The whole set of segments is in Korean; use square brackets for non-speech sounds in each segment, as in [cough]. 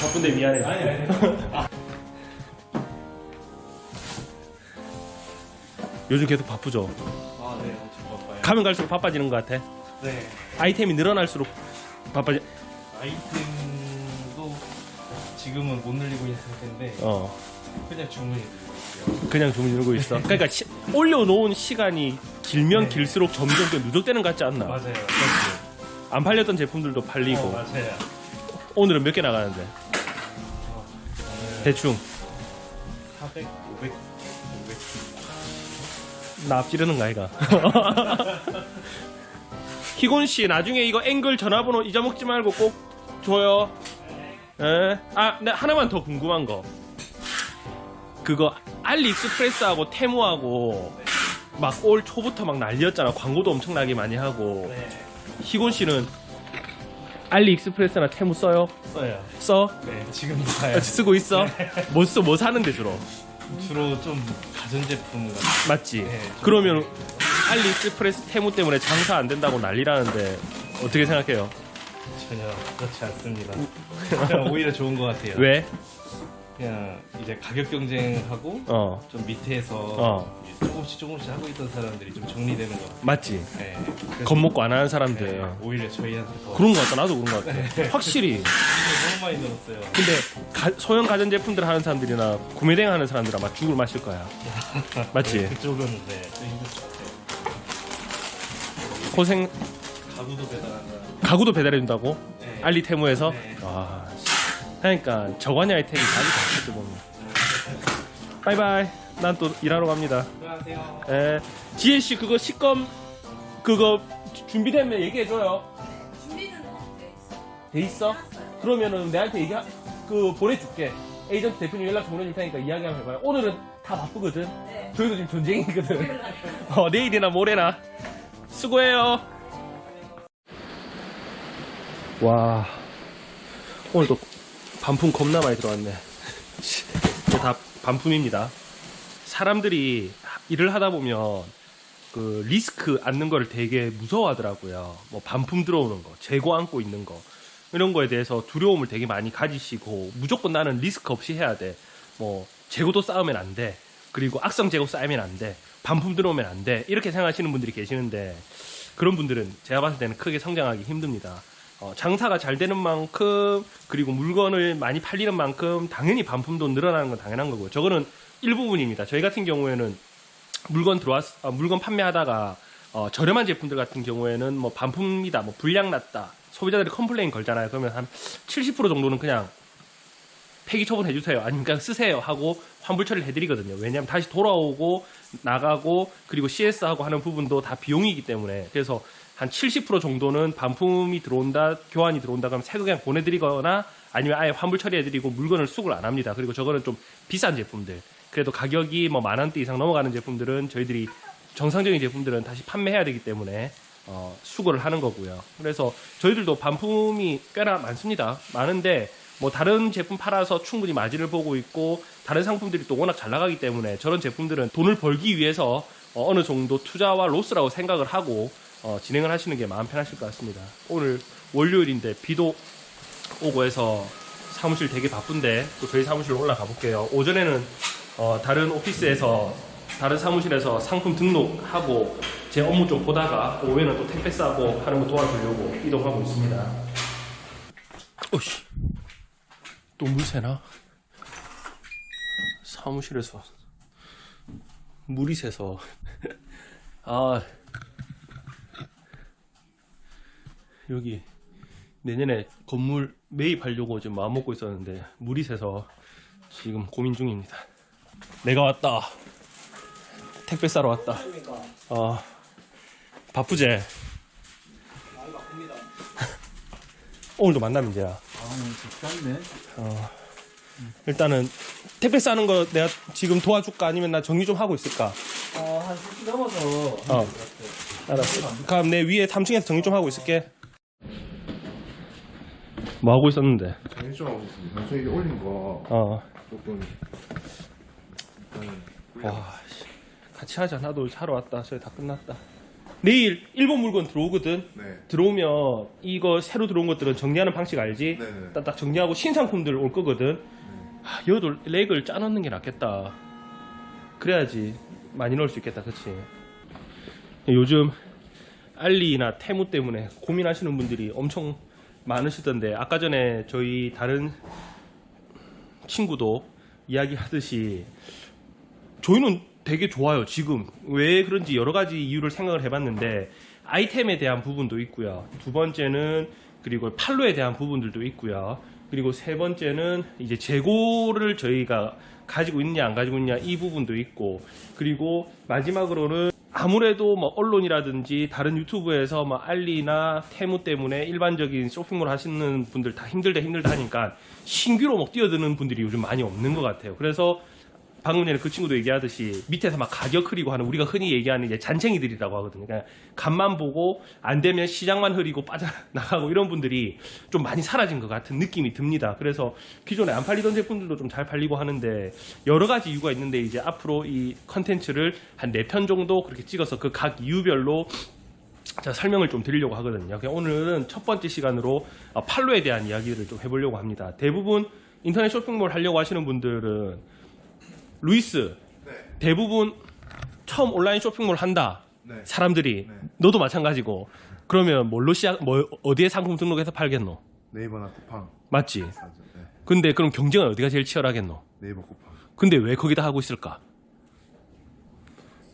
바쁜데 미안해. 요즘 계속 바쁘죠. 아, 네, 엄청 바빠요. 가면 갈수록 바빠지는 것 같아. 네. 아이템이 늘어날수록 바빠지. 아이템도 지금은 못 늘리고 있는 상태인데 어, 그냥 주문이 늘고 있어요. 그냥 주문 누르고 있어. 그러니까 시- 올려놓은 시간이 길면 네. 길수록 점점 더 누적되는 것 같지 않나? 맞아요. 안 팔렸던 제품들도 팔리고. 어, 맞아요. 오늘은 몇 개 나가는데? 대충 400, 500, 500. 나 앞지르는 거 아이가? [laughs] 희곤 씨 나중에 이거 앵글 전화번호 잊어먹지 말고 꼭 줘요. 예. 아, 나 하나만 더 궁금한 거. 그거 알리익스프레스하고 테무하고 막 올 초부터 막 난리였잖아. 광고도 엄청나게 많이 하고. 네. 희곤 씨는 알리익스프레스나 테무 써요? 써요. 써? 네, 지금도 가요. 아, 쓰고 있어? 뭐 써? 뭐 사는데 주로? 주로 좀 가전제품 같은 맞지? 네, 좀 그러면 알리익스프레스 테무 때문에 장사 안 된다고 난리라는데 어떻게 생각해요? 전혀 그렇지 않습니다. [laughs] 오히려 좋은 것 같아요. 왜? 그냥 이제 가격 경쟁하고 어, 좀 밑에서 어. 조금씩 조금씩 하고 있던 사람들이 좀 정리되는 것 같아요. 맞지? 네. 그래서 겁먹고 안 하는 사람들. 네, 오히려 저희한테 더 그런 것 같다. 나도 그런 것 같아. 확실히. [laughs] 너무 많이 늘었어요. 근데 가- 소형 가전제품들 하는 사람들이나 구매대행 하는 사람들 아마 죽을 맛일 거야. [laughs] 맞지? 네, 그쪽은 네, 좀 힘들. 고생, 가구도 배달한다. 가구도 배달해준다고? 네. 알리 테무에서? 네. 아, 씨. 그러니까 저관이 아이템이 가기 좋겠지 보면. 바이바이. 난 또 일하러 갑니다. 안녕하세요. 에, 지혜 씨 그거 식검 그거 주- 준비되면 얘기해줘요. 준비는 돼 있어. 돼 있어? 그러면은 내한테 얘기 그 보내줄게. 에이전트 대표님 연락 보내줄 테니까 이야기 한번 해봐요. 오늘은 다 바쁘거든. 네. 저희도 지금 전쟁이거든. [laughs] 어, 내일이나 모레나. 수고해요. 와, 오늘도 반품 겁나 많이 들어왔네. 다 반품입니다. 사람들이 일을 하다 보면 그 리스크 안는 거를 되게 무서워하더라고요. 뭐 반품 들어오는 거, 재고 안고 있는 거 이런 거에 대해서 두려움을 되게 많이 가지시고 무조건 나는 리스크 없이 해야 돼. 뭐 재고도 쌓으면 안 돼. 그리고 악성 재고 쌓으면 안 돼. 반품 들어오면 안 돼. 이렇게 생각하시는 분들이 계시는데 그런 분들은 제가 봤을 때는 크게 성장하기 힘듭니다. 어, 장사가 잘 되는 만큼 그리고 물건을 많이 팔리는 만큼 당연히 반품도 늘어나는 건 당연한 거고요. 저거는 일부분입니다. 저희 같은 경우에는 물건 들어왔 어, 물건 판매하다가 어, 저렴한 제품들 같은 경우에는 뭐 반품이다, 뭐 불량 났다, 소비자들이 컴플레인 걸잖아요. 그러면 한 70% 정도는 그냥 폐기 처분해 주세요. 아니면 쓰세요 하고 환불 처리를 해드리거든요. 왜냐하면 다시 돌아오고 나가고 그리고 CS 하고 하는 부분도 다 비용이기 때문에 그래서 한 70% 정도는 반품이 들어온다, 교환이 들어온다 그러면 새 거 그냥 보내드리거나 아니면 아예 환불 처리해드리고 물건을 수급을 안 합니다. 그리고 저거는 좀 비싼 제품들. 그래도 가격이 뭐 만 원대 이상 넘어가는 제품들은 저희들이 정상적인 제품들은 다시 판매해야 되기 때문에 어, 수거를 하는 거고요. 그래서 저희들도 반품이 꽤나 많습니다. 많은데 뭐 다른 제품 팔아서 충분히 마진을 보고 있고 다른 상품들이 또 워낙 잘 나가기 때문에 저런 제품들은 돈을 벌기 위해서 어, 느 정도 투자와 로스라고 생각을 하고 어, 진행을 하시는 게 마음 편하실 것 같습니다. 오늘 월요일인데 비도 오고 해서 사무실 되게 바쁜데 또 저희 사무실 올라가 볼게요. 오전에는 어, 다른 오피스에서 다른 사무실에서 상품 등록하고 제 업무 좀 보다가 오후에는 또 택배 싸고 하는 거 도와주려고 이동하고 있습니다. 오씨, 또 물 새나? 사무실에서 물이 새서 [laughs] 아 여기 내년에 건물 매입하려고 지금 마음 먹고 있었는데 물이 새서 지금 고민 중입니다. 내가 왔다. 택배 싸러 왔다. 어. 많이 바쁩니다. [laughs] 오늘도 만나면 이제야. 아, 좋겠네. 어 일단은 택배 싸는 거 내가 지금 도와줄까 아니면 나 정리 좀 하고 있을까? 어, 한 3시 넘어서. 어 알았어. 그럼 내 위에 3층에서 정리 좀 하고 있을게. 뭐 하고 있었는데? 정리 좀 하고 있습니다. 방송에 올린 거 어. 조금 일단 와, 씨. 같이 하자. 나도 하러 왔다. 저희 다 끝났다. 내일 일본 물건 들어오거든. 네. 들어오면 이거 새로 들어온 것들은 정리하는 방식 알지? 네네. 딱, 딱 정리하고 신상품들 올 거거든. 하, 여도 렉을 짜놓는 게 낫겠다. 그래야지 많이 넣을 수 있겠다, 그치? 요즘 알리나 테무 때문에 고민하시는 분들이 엄청 많으시던데 아까 전에 저희 다른 친구도 이야기하듯이 저희는 되게 좋아요 지금. 왜 그런지 여러 가지 이유를 생각을 해봤는데 아이템에 대한 부분도 있고요. 두 번째는 그리고 팔로에 대한 부분들도 있고요. 그리고 세 번째는 이제 재고를 저희가 가지고 있냐 안 가지고 있냐 이 부분도 있고. 그리고 마지막으로는 아무래도 뭐 언론이라든지 다른 유튜브에서 뭐 알리나 테무 때문에 일반적인 쇼핑몰 하시는 분들 다 힘들다 힘들다 하니까 신규로 막 뛰어드는 분들이 요즘 많이 없는 것 같아요. 그래서 방금 전에 그 친구도 얘기하듯이 밑에서 막 가격 흐리고 하는 우리가 흔히 얘기하는 이제 잔챙이들이라고 하거든요. 그냥 간만 보고 안 되면 시장만 흐리고 빠져나가고 이런 분들이 좀 많이 사라진 것 같은 느낌이 듭니다. 그래서 기존에 안 팔리던 제품들도 좀 잘 팔리고 하는데 여러 가지 이유가 있는데 이제 앞으로 이 컨텐츠를 한 네 편 정도 그렇게 찍어서 그 각 이유별로 자, 설명을 좀 드리려고 하거든요. 오늘은 첫 번째 시간으로 어, 팔로에 대한 이야기를 좀 해보려고 합니다. 대부분 인터넷 쇼핑몰 하려고 하시는 분들은 루이스 네. 대부분 처음 온라인 쇼핑몰 한다 네. 사람들이 네. 너도 마찬가지고 그러면 뭘로 시작 뭐 어디에 상품 등록해서 팔겠노 네이버나 쿠팡 맞지 맞아. 네. 근데 그럼 경쟁은 어디가 제일 치열하겠노 네이버 쿠팡. 근데 왜 거기다 하고 있을까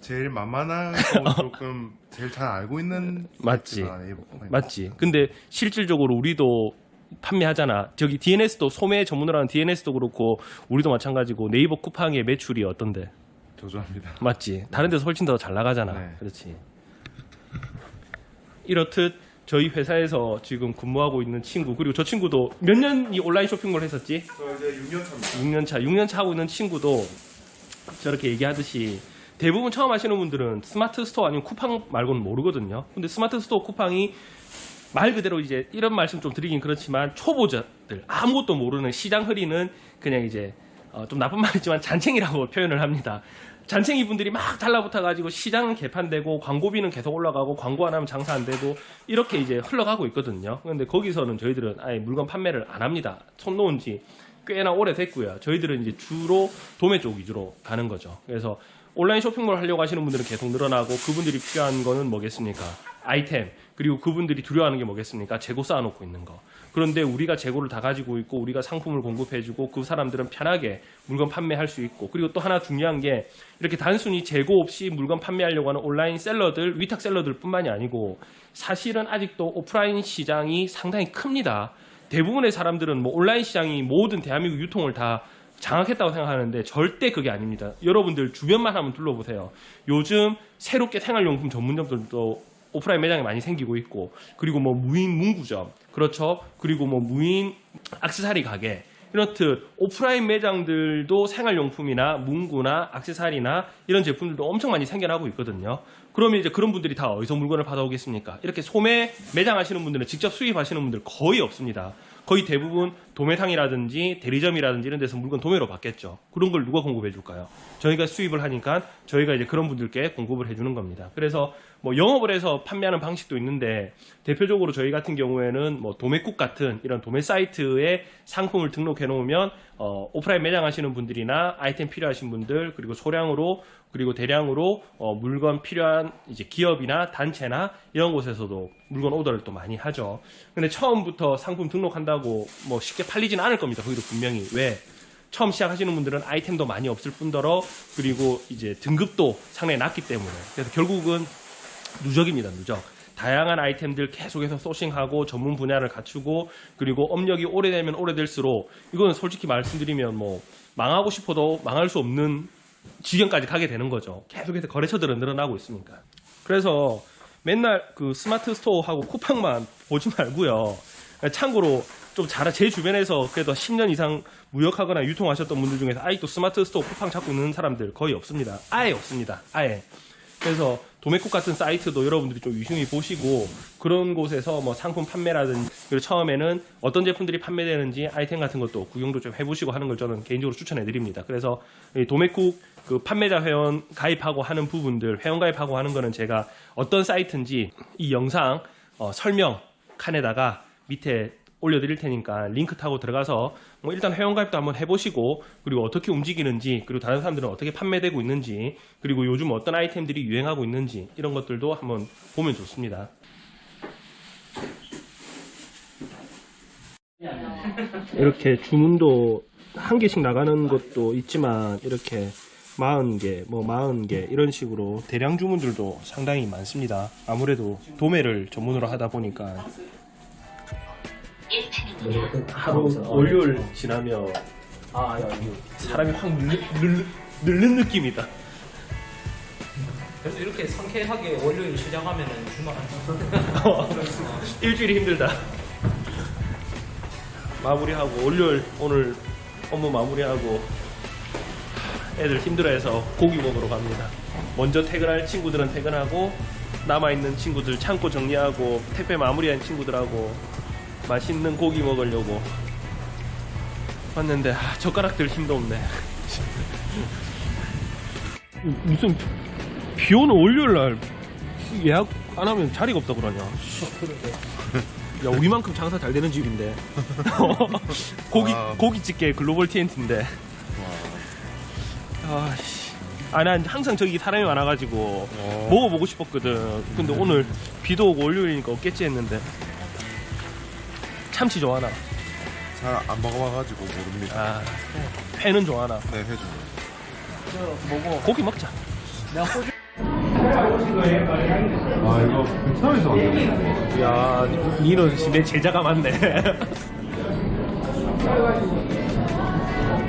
제일 만만한 거 [laughs] 조금 제일 잘 알고 있는 맞지. 사이트가 네이버 쿠팡. 맞지 근데 실질적으로 우리도 판매하잖아. 저기 DNS도 소매 전문으로 하는 DNS도 그렇고 우리도 마찬가지고 네이버 쿠팡의 매출이 어떤데? 저조합니다. 맞지? 다른 데서 훨씬 더 잘 나가잖아. 네. 그렇지. 이렇듯 저희 회사에서 지금 근무하고 있는 친구 그리고 저 친구도 몇 년이 온라인 쇼핑몰 했었지? 저 이제 6년 차입니다. 6년 차. 6년 차 하고 있는 친구도 저렇게 얘기하듯이 대부분 처음 하시는 분들은 스마트 스토어 아니면 쿠팡 말고는 모르거든요. 근데 스마트 스토어 쿠팡이 말 그대로 이제 이런 말씀 좀 드리긴 그렇지만 초보자들 아무것도 모르는 시장 흐리는 그냥 이제 어, 좀 나쁜 [laughs] 말이지만 잔챙이라고 표현을 합니다. 잔챙이 분들이 막 달라붙어 가지고 시장은 개판되고 광고비는 계속 올라가고 광고 안 하면 장사 안 되고 이렇게 이제 흘러가고 있거든요. 근데 거기서는 저희들은 아예 물건 판매를 안 합니다. 손 놓은 지 꽤나 오래됐고요. 저희들은 이제 주로 도매 쪽 위주로 가는 거죠. 그래서 온라인 쇼핑몰 하려고 하시는 분들은 계속 늘어나고 그분들이 필요한 거는 뭐겠습니까? 아이템 그리고 그분들이 두려워하는 게 뭐겠습니까? 재고 쌓아놓고 있는 거. 그런데 우리가 재고를 다 가지고 있고 우리가 상품을 공급해주고 그 사람들은 편하게 물건 판매할 수 있고 그리고 또 하나 중요한 게 이렇게 단순히 재고 없이 물건 판매하려고 하는 온라인 셀러들 위탁 셀러들뿐만이 아니고 사실은 아직도 오프라인 시장이 상당히 큽니다. 대부분의 사람들은 뭐 온라인 시장이 모든 대한민국 유통을 다 장악했다고 생각하는데 절대 그게 아닙니다. 여러분들 주변만 한번 둘러보세요. 요즘 새롭게 생활용품 전문점들도 오프라인 매장이 많이 생기고 있고 그리고 뭐 무인 문구점 그렇죠. 그리고 뭐 무인 액세서리 가게 이렇듯 오프라인 매장들도 생활용품이나 문구나 액세서리나 이런 제품들도 엄청 많이 생겨나고 있거든요. 그러면 이제 그런 분들이 다 어디서 물건을 받아오겠습니까? 이렇게 소매 매장 하시는 분들은 직접 수입하시는 분들 거의 없습니다. 거의 대부분 도매상이라든지 대리점이라든지 이런 데서 물건 도매로 받겠죠. 그런 걸 누가 공급해 줄까요? 저희가 수입을 하니까 저희가 이제 그런 분들께 공급을 해 주는 겁니다. 그래서 뭐 영업을 해서 판매하는 방식도 있는데 대표적으로 저희 같은 경우에는 뭐 도매국 같은 이런 도매 사이트에 상품을 등록해 놓으면 어, 오프라인 매장 하시는 분들이나 아이템 필요하신 분들 그리고 소량으로 그리고 대량으로 어, 물건 필요한 이제 기업이나 단체나 이런 곳에서도 물건 오더를 또 많이 하죠. 근데 처음부터 상품 등록한다고 뭐 쉽게 팔리지는 않을 겁니다. 거기도 분명히 왜 처음 시작하시는 분들은 아이템도 많이 없을 뿐더러 그리고 이제 등급도 상당히 낮기 때문에 그래서 결국은 누적입니다. 누적. 다양한 아이템들 계속해서 소싱하고 전문 분야를 갖추고 그리고 업력이 오래되면 오래될수록 이건 솔직히 말씀드리면 뭐 망하고 싶어도 망할 수 없는 지경까지 가게 되는 거죠. 계속해서 거래처들은 늘어나고 있으니까. 그래서 맨날 그 스마트 스토어하고 쿠팡만 [laughs] 보지 말고요. 참고로 좀 잘, 제 주변에서 그래도 10년 이상 무역하거나 유통하셨던 분들 중에서 아직도 스마트 스토어 쿠팡 찾고 있는 사람들 거의 없습니다. 아예 없습니다. 아예. 그래서 도매쿡 같은 사이트도 여러분들이 좀 유심히 보시고 그런 곳에서 뭐 상품 판매라든지 그리고 처음에는 어떤 제품들이 판매되는지 아이템 같은 것도 구경도 좀 해보시고 하는 걸 저는 개인적으로 추천해 드립니다. 그래서 이 도매쿡 그 판매자 회원 가입하고 하는 부분들 회원 가입하고 하는 거는 제가 어떤 사이트인지 이 영상 어, 설명 칸에다가 밑에 올려드릴 테니까 링크 타고 들어가서 뭐 일단 회원가입도 한번 해보시고 그리고 어떻게 움직이는지 그리고 다른 사람들은 어떻게 판매되고 있는지 그리고 요즘 어떤 아이템들이 유행하고 있는지 이런 것들도 한번 보면 좋습니다. 이렇게 주문도 한 개씩 나가는 것도 있지만 이렇게 40개, 뭐 40개 이런 식으로 대량 주문들도 상당히 많습니다. 아무래도 도매를 전문으로 하다 보니까 하루 월요일 지나면 아, 야, 이거. 사람이 확 늙는, 늙는, 늙는 느낌이다. 그래도 이렇게 상쾌하게 월요일 시작하면은 주말 한 [laughs] 일주일이 힘들다. 마무리하고 월요일 오늘 업무 마무리하고 애들 힘들어해서 고기 먹으러 갑니다. 먼저 퇴근할 친구들은 퇴근하고 남아 있는 친구들 창고 정리하고 택배 마무리한 친구들하고 맛있는 고기 먹으려고 왔는데 아, 젓가락 들 힘도 없네. [laughs] 무슨 비 오는 월요일 날 예약 안 하면 자리가 없다 그러냐. 야 우리만큼 장사 잘 되는 집인데 [laughs] 고기 와. 고깃집게 글로벌 TNT인데 아씨 아 난 항상 저기 사람이 많아가지고 어. 먹어보고 싶었거든 근데 오늘 비도 오고 월요일이니까 없겠지 했는데 참치 좋아하나 잘 안 먹어봐가지고 모릅니다. 아 회는 좋아하나 네, 해줘. 고기 먹자. 아, 이거 베트남에서 왔네. 야 니는 내 제자가 많네 [laughs]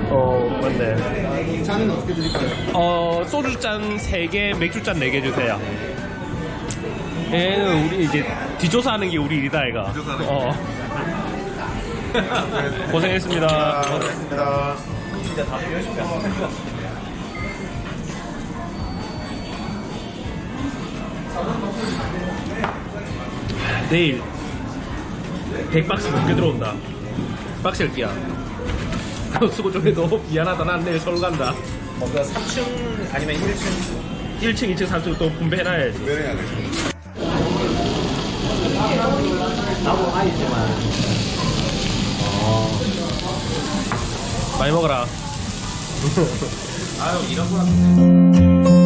어 맞네 잔은 어떻게 드릴까요? 어, 소주잔 3개, 맥주잔 4개 주세요. 얘는 우리 이제 뒷조사하는 게 우리 일이다, 이가. 뒷조사하는 어. [laughs] 고생했습니다. 아, 고맙습니다. 내일 100박스 넘게 들어온다. 박스일기야. 수고 좀 해도 미안하다. 난 내일 서울 간다. 뭐, 그 3층 아니면 1층 1층, 2층, 3층 또 분배해놔야지. 내려야 돼. 나도 아이지만. 많이 먹어라. [laughs] 아유 이런 거랑